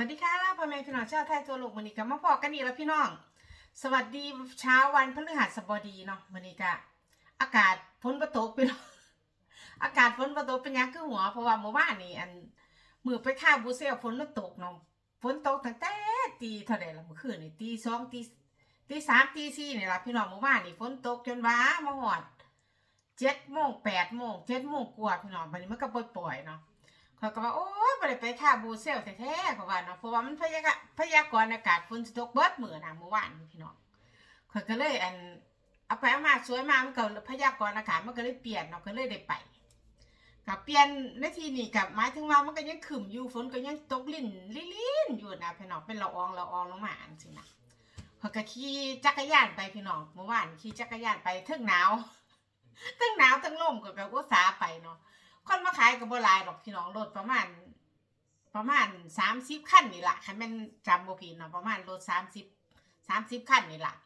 วัสดีค่ะพ่อแม่พี่น้องชาวไทยตัวโลกวันนี้ก็มาพอกันอีกแล้วพี่น้อง สวัสดีเช้าวันพฤหัสบดีเนาะวันนี้ก็อากาศฝนประตกพี่น้องอากาศฝนประตกเป็นยังคือหัวเพราะว่าเมื่อวานนี่อันมือไปข้าบูเซลฝนมันตกเนาะฝนตกตั้งแต่ตีเท่าไหร่ละเมื่อคืนนี่ตีสองตีตีสามตีสี่นี่ละพี่น้องเมื่อวานนี่ฝนตกจนว้ามาหอดเจ็ดโมงแปดโมงเจ็ดโมงกว่าพี่น้องวันนี้มันก็ปล่อยๆเนาะเขาก็ว่าโอ้ ได้ไปท่าบูเซลแท้ๆเพราะว่าเนาะเพราะว่ามันพยากพยากรณ์อากาศฝนสิตกเบิดมื้อนะเมื่อวานพี่น้องเขาก็เลยอันเอาไปเอามาสวยมามันก็พยากรณ์อากาศมันก็เลยเปลี่ยนเนาะก็เลยได้ไปกับเปลี่ยนในทีนี้กับหมายถึงว่ามันก็ยังขึ้มอยู่ฝนก็ยังตกลิ่นลิ่นอยู่นะพี่น้องเป็นละอองละอองลงมาอันสินะเขาก็ขี่จักรยานไปพี่น้องเมื่อวานขี่จักรยานไปเทิงหนาวเทิงหนาวเทิงลมก็กับอุตสาไปเนาะคนมาขายกับโบหลายหรอกพี่น้องรถประมาณ ประมาณสามสิบขั้นนี่แหละคันแม่นจำบ่ผิดเนาะประมาณรถสามสิบสามสิบขั้นนี่แหละ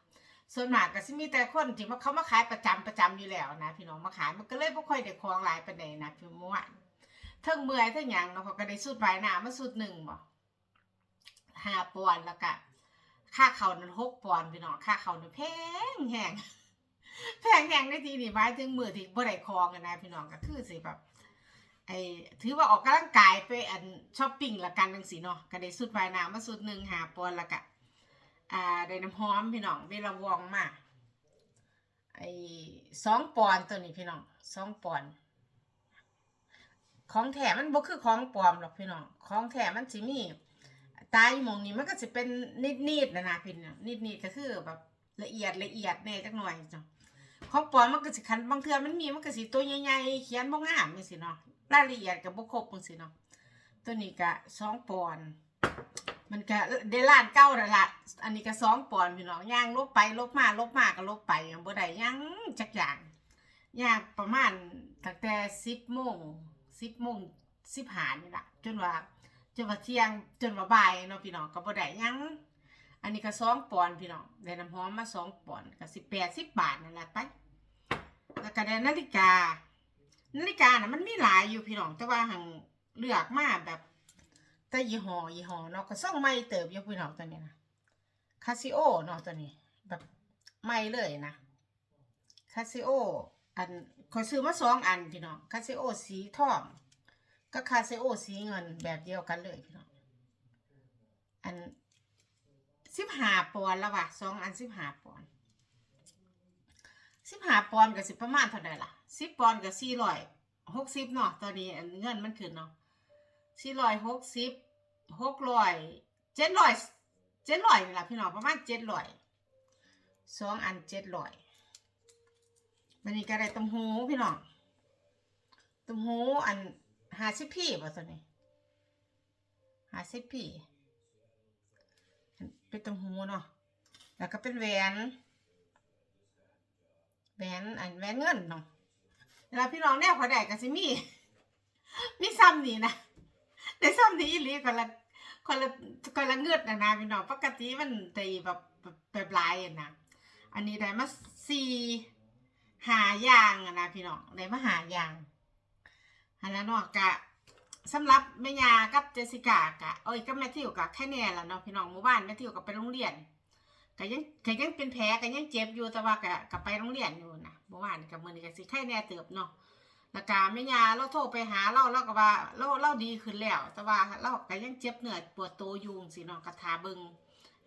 ส่วนมากก็สิมีแต่คนที่ว่าเขามาขายประจำประจำอยู่แล้วนะ พี่น้องมาขายมันก็เลยบ่ค่อยได้คลองหลายปานใดนะพี่เมื่อวานเทิงเมื่อยเทิงหยังเนาะเขาก็ได้สูตรปลายหน้ามาสูตรหนึ่งบ่ห้าปอนแล้วก็ค่าเขานั้นหกปอนพี่น้องค่าเขานั้นแพงแหงแพงแหงในทีนี่หมายถึงมือที่บ่ได้คลองนนะพี่น้องก็คือสิแบบ ไอ้ถือว่าออกกำลังกายไปอันช้อปปิ้งละกันจังสีเนาะก็ได้สุดปลายน้ำมาสุดหนึ่งหาปอนละกะอ่าได้น้ำหอมพี่น้องเวลาวองมาไอ้สองปอนตัวนี้พี่น้องสองปอนของแถมมันบ่คือของปลอมหรอกพี่น้องของแถมมันสิมีตายมองนี้มันก็จะเป็นนิดๆนะนะพี่น้องนิดๆก็คือแบบละเอียดละเอียดแน่จักหน่อยจ้ะของปลอมมันก็สิคันบางเทื่อมันมีมันก็สิตัวใหญ่ๆเขียนบ่งามจังซี่เนาะ รายละเอียดก็บ่ครบจังซี่เนาะตัวนี้ก็2ปอน มันก็ได้ล้านเก้าล้วล่ะอันนี้ก็2ปอนพี่น้องย่างลบไปลบมาลบมาก็ลบไปบ่ได้หยังจักอย่างย่างประมาณตั้งแต่10โมง10โมง15นี่ละจนว่าจนว่าเที่ยงจนว่าบ่ายเนาะพี่น้องก็บ่ได้หยังอันนี้ก็สองปอนพี่น้องได้น้ำหอมมาสองปอนก็สิบแปดสิบบาทนั่นแหละไปแล้วก็ได้นาฬิกา นาฬิกาน่ะมันมีหลายอยู่พี่น้องแต่ว่าหังเลือกมาแบบแต่ยี่ห้อยี่ห้อเนาะก็ส่องไม่เติบอยู่พี่น้องตัวนี้นะคาซิโอเนาะตัวนี้แบบไม่เลยนะคาซิโออันขอยซื้อมาสองอันพี่น้องคาซิโอสีทองก็คาซิโอสีเงินแบบเดียวกันเลยพี่น้องอันสิบห้าปอนด์ล้วว่ะสองอันสิบห้าปอนด์ สิบห้าปอนด์กับสิบประมาณเท่าไหร่ล่ะสิบปอนด์กับสี่ร้อยหกสิบเนาะตอนนี้เงินมันขึ้นเนาะสี่ร้อยหกสิบหกร้อยเจ็ดร้อยเจ็ดร้อยนี่แหละพี่น้องประมาณเจ็ดร้อยสองอันเจ็ดร้อยมันนี่ก็ได้ต้มหูพี่น้องต้มหูอันห้าสิบพี่ป่ะตัวนี้ห้าสิบพี่เป็นตังหูเนาะแล้วก็เป็นแหวน หวนอันแหวนเงินเนาะเวลาพี่น้องแนวขาได้ก็สิมี มีซ้ำนี่นะแต่ซ้ำนี่อีหลีคนละคนละคนละเงือดนะนะพี่น้องปกติมันตีแบบแบบลายอะนะอันนี้ได้มาสี่หายางอะนะพี่น้องได้มาหายางอันนั้นเนาะกะสำหรับแม่ยากับเจสิกากะเอ้ยกับแมทธิวกะแค่แน่ละเนาะพี่น้องหมู่บ้านแมทธิวก็ไปโรงเรียน ก็ยังก็ยังเป็นแผลก็ยังเจ็บอยู่แต่ว่าก็ก็ไปโรงเรียนอยู่นะเมื่อวานกับมือนี้ก็สิแค่แน่เติบเนาะแล้วก็แม่ยาเราโทรไปหาเราเราก็ว่าเราเราดีขึ้นแล้ว แต่ว่าเราก็ยังเจ็บเหนื่อยปวดตัวยู่จังซี่เนาะก็ทาเบิง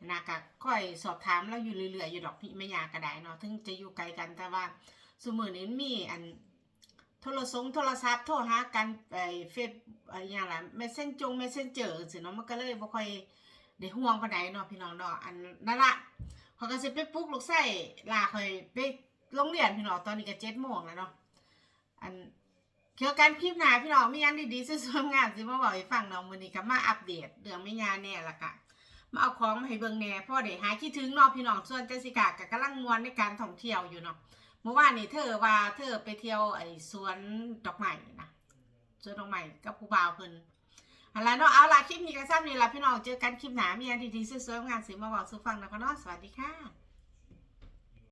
นะก็ค่อยสอบถามเราอยู่เรื่อยๆอยู่ดอกพี่แม่ยาก็ได้เนาะถึงจะอยู่ไกลกันแต่ว่าซุมื้อนี้มันมีอันโทรศัพท์โทรศัพท์โทรหากันไอเฟซไอ้หยังล่ะเมสเซนจงเมสเซนเจอสิเนาะมันก็เลยบ่ค่อย ได้ห่วงปานใดเนาะพี่น้องเนาะอันนั่นละเขาก็สิไปปลุกลูกไส้ลาคอยไปโรงเรียนพี่น้องตอนนี้ก็7:00นแล้วเนาะอันเกี่ยวกับคลิปหน้าพี่น้องมีอันดีๆสวยๆงามสิมาบอกให้ฟังเนาะมื้อนี้ก็มาอัปเดตเรื่องแม่ย่าแน่ละกะมาเอาของมาให้เบิ่งแน่พ่อได้หายคิดถึงเนาะพี่น้องส่วนเจสิกาก็กำลังมวนในการท่องเที่ยวอยู่เนาะเมื่อวานนี้เธอว่าเธอไปเที่ยวไอ้สวนดอกไม้นะสวนดอกไม้กับผู้บ่าวเพิ่น เอาล่ะเนาะเอาล่ะคลิปนี้ก็ซ้ำนี่ละพี่น้องเจอกันคลิปหน้ามีอันดีๆสวยๆงานสิมาบอกสู่ฟังนะก็เนาะสวัสดีค่ะ